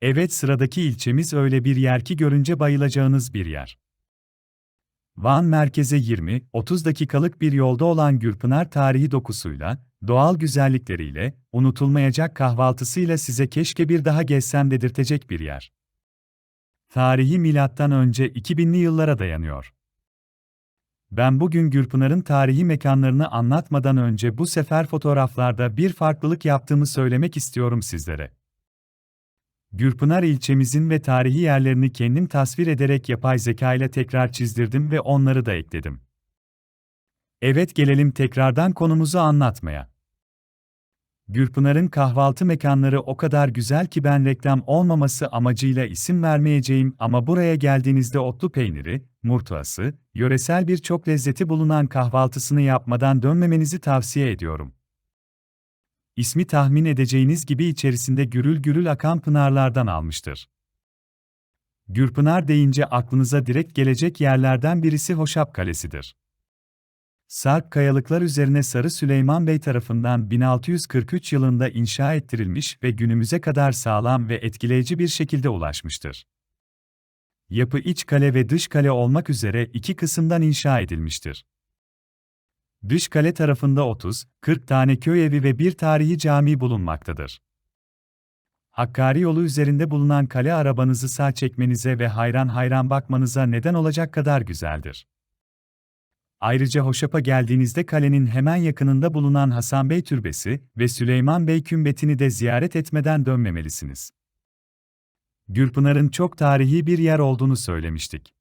Evet sıradaki ilçemiz öyle bir yer ki görünce bayılacağınız bir yer. Van merkeze 20-30 dakikalık bir yolda olan Gürpınar tarihi dokusuyla, doğal güzellikleriyle, unutulmayacak kahvaltısıyla size keşke bir daha gezsem dedirtecek bir yer. Tarihi milattan önce 2000'li yıllara dayanıyor. Ben bugün Gürpınar'ın tarihi mekanlarını anlatmadan önce bu sefer fotoğraflarda bir farklılık yaptığımı söylemek istiyorum sizlere. Gürpınar ilçemizin ve tarihi yerlerini kendim tasvir ederek yapay zeka ile tekrar çizdirdim ve onları da ekledim. Evet gelelim tekrardan konumuzu anlatmaya. Gürpınar'ın kahvaltı mekanları o kadar güzel ki ben reklam olmaması amacıyla isim vermeyeceğim ama buraya geldiğinizde otlu peyniri, murtuası, yöresel birçok lezzeti bulunan kahvaltısını yapmadan dönmemenizi tavsiye ediyorum. İsmi tahmin edeceğiniz gibi içerisinde gürül gürül akan pınarlardan almıştır. Gürpınar deyince aklınıza direkt gelecek yerlerden birisi Hoşap Kalesi'dir. Sarp kayalıklar üzerine Sarı Süleyman Bey tarafından 1643 yılında inşa ettirilmiş ve günümüze kadar sağlam ve etkileyici bir şekilde ulaşmıştır. Yapı iç kale ve dış kale olmak üzere iki kısımdan inşa edilmiştir. Dış kale tarafında 30-40 tane köy evi ve bir tarihi cami bulunmaktadır. Hakkari yolu üzerinde bulunan kale arabanızı sağ çekmenize ve hayran hayran bakmanıza neden olacak kadar güzeldir. Ayrıca Hoşap'a geldiğinizde kalenin hemen yakınında bulunan Hasan Bey Türbesi ve Süleyman Bey Kümbeti'ni de ziyaret etmeden dönmemelisiniz. Gürpınar'ın çok tarihi bir yer olduğunu söylemiştik.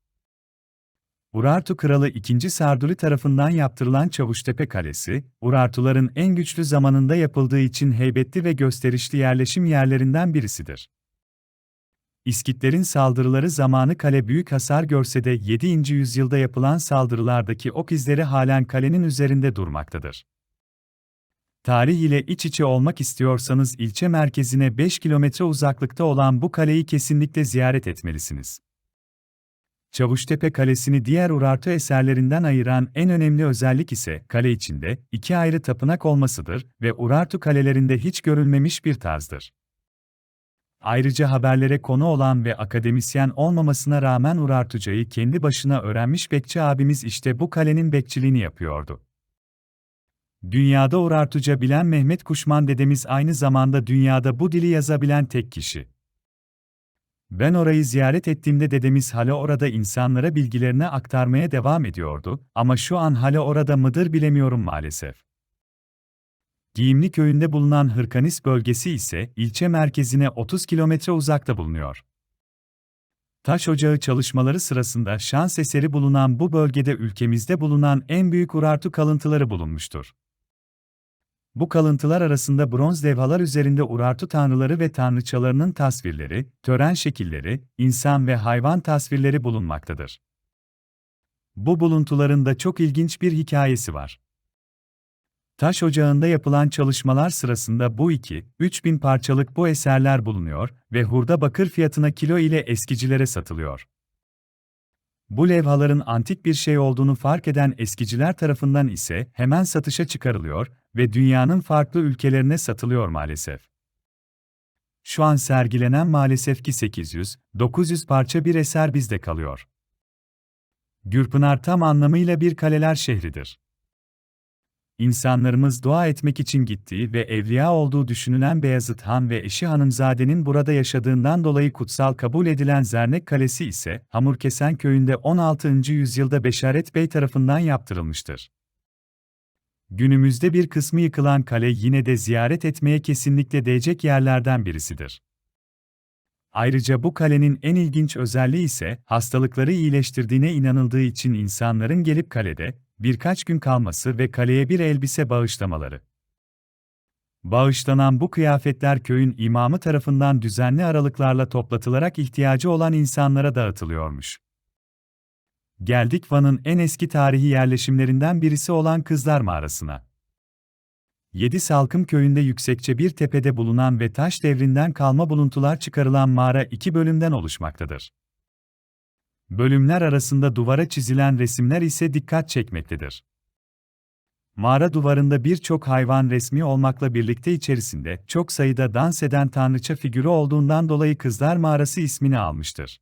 Urartu Kralı II. Sarduli tarafından yaptırılan Çavuştepe Kalesi, Urartuların en güçlü zamanında yapıldığı için heybetli ve gösterişli yerleşim yerlerinden birisidir. İskitlerin saldırıları zamanı kale büyük hasar görse de 7. yüzyılda yapılan saldırılardaki ok izleri halen kalenin üzerinde durmaktadır. Tarih ile iç içe olmak istiyorsanız ilçe merkezine 5 kilometre uzaklıkta olan bu kaleyi kesinlikle ziyaret etmelisiniz. Çavuştepe Kalesi'ni diğer Urartu eserlerinden ayıran en önemli özellik ise kale içinde iki ayrı tapınak olmasıdır ve Urartu kalelerinde hiç görülmemiş bir tarzdır. Ayrıca haberlere konu olan ve akademisyen olmamasına rağmen Urartucayı kendi başına öğrenmiş bekçi abimiz işte bu kalenin bekçiliğini yapıyordu. Dünyada Urartuca bilen Mehmet Kuşman dedemiz aynı zamanda dünyada bu dili yazabilen tek kişi. Ben orayı ziyaret ettiğimde dedemiz hala orada insanlara bilgilerini aktarmaya devam ediyordu ama şu an hala orada mıdır bilemiyorum maalesef. Giyimli köyünde bulunan Hırkanis bölgesi ise ilçe merkezine 30 kilometre uzakta bulunuyor. Taş ocağı çalışmaları sırasında şans eseri bulunan bu bölgede ülkemizde bulunan en büyük Urartu kalıntıları bulunmuştur. Bu kalıntılar arasında bronz levhalar üzerinde Urartu tanrıları ve tanrıçalarının tasvirleri, tören şekilleri, insan ve hayvan tasvirleri bulunmaktadır. Bu buluntuların da çok ilginç bir hikayesi var. Taş ocağında yapılan çalışmalar sırasında bu iki, 3000 parçalık bu eserler bulunuyor ve hurda bakır fiyatına kilo ile eskicilere satılıyor. Bu levhaların antik bir şey olduğunu fark eden eskiciler tarafından ise hemen satışa çıkarılıyor ve dünyanın farklı ülkelerine satılıyor maalesef. Şu an sergilenen maalesef ki 800-900 parça bir eser bizde kalıyor. Gürpınar tam anlamıyla bir kaleler şehridir. İnsanlarımız dua etmek için gittiği ve evliya olduğu düşünülen Beyazıt Han ve eşi Hanımzade'nin burada yaşadığından dolayı kutsal kabul edilen Zernek Kalesi ise Hamurkesen köyünde 16. yüzyılda Beşaret Bey tarafından yaptırılmıştır. Günümüzde bir kısmı yıkılan kale yine de ziyaret etmeye kesinlikle değecek yerlerden birisidir. Ayrıca bu kalenin en ilginç özelliği ise hastalıkları iyileştirdiğine inanıldığı için insanların gelip kalede birkaç gün kalması ve kaleye bir elbise bağışlamaları. Bağışlanan bu kıyafetler köyün imamı tarafından düzenli aralıklarla toplatılarak ihtiyacı olan insanlara dağıtılıyormuş. Geldik Van'ın en eski tarihi yerleşimlerinden birisi olan Kızlar Mağarası'na. Yedi Salkım köyünde yüksekçe bir tepede bulunan ve taş devrinden kalma buluntular çıkarılan mağara iki bölümden oluşmaktadır. Bölümler arasında duvara çizilen resimler ise dikkat çekmektedir. Mağara duvarında birçok hayvan resmi olmakla birlikte içerisinde çok sayıda dans eden tanrıça figürü olduğundan dolayı Kızlar Mağarası ismini almıştır.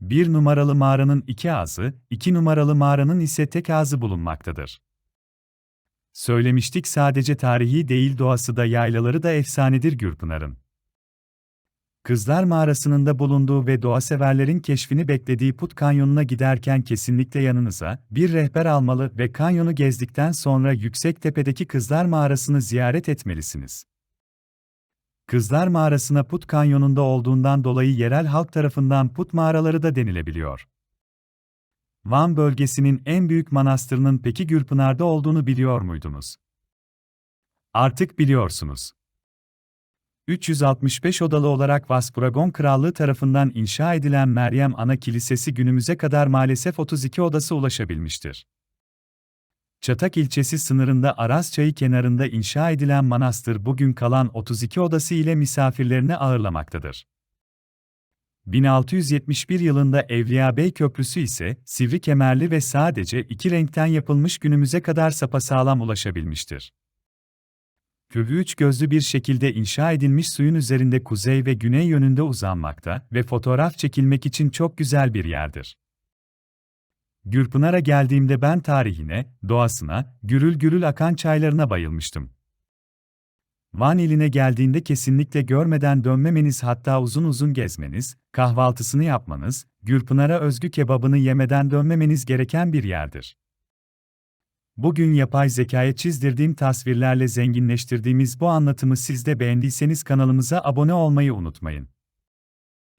Bir numaralı mağaranın iki ağzı, iki numaralı mağaranın ise tek ağzı bulunmaktadır. Söylemiştik sadece tarihi değil doğası da yaylaları da efsanedir Gürpınar'ın. Kızlar Mağarası'nın da bulunduğu ve doğa severlerin keşfini beklediği Put Kanyonu'na giderken kesinlikle yanınıza bir rehber almalı ve kanyonu gezdikten sonra yüksek tepedeki Kızlar Mağarası'nı ziyaret etmelisiniz. Kızlar Mağarası'na Put Kanyonu'nda olduğundan dolayı yerel halk tarafından Put Mağaraları da denilebiliyor. Van bölgesinin en büyük manastırının peki Gürpınar'da olduğunu biliyor muydunuz? Artık biliyorsunuz. 365 odalı olarak Vaspuragon Krallığı tarafından inşa edilen Meryem Ana Kilisesi günümüze kadar maalesef 32 odası ulaşabilmiştir. Çatak ilçesi sınırında Aras Çayı kenarında inşa edilen manastır bugün kalan 32 odası ile misafirlerini ağırlamaktadır. 1671 yılında Evliya Bey Köprüsü ise sivri kemerli ve sadece iki renkten yapılmış günümüze kadar sapasağlam ulaşabilmiştir. Köprü üç gözlü bir şekilde inşa edilmiş suyun üzerinde kuzey ve güney yönünde uzanmakta ve fotoğraf çekilmek için çok güzel bir yerdir. Gürpınar'a geldiğimde ben tarihine, doğasına, gürül gürül akan çaylarına bayılmıştım. Van iline geldiğinde kesinlikle görmeden dönmemeniz hatta uzun uzun gezmeniz, kahvaltısını yapmanız, Gürpınar'a özgü kebabını yemeden dönmemeniz gereken bir yerdir. Bugün yapay zekaya çizdirdiğim tasvirlerle zenginleştirdiğimiz bu anlatımı siz de beğendiyseniz kanalımıza abone olmayı unutmayın.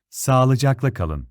Sağlıcakla kalın.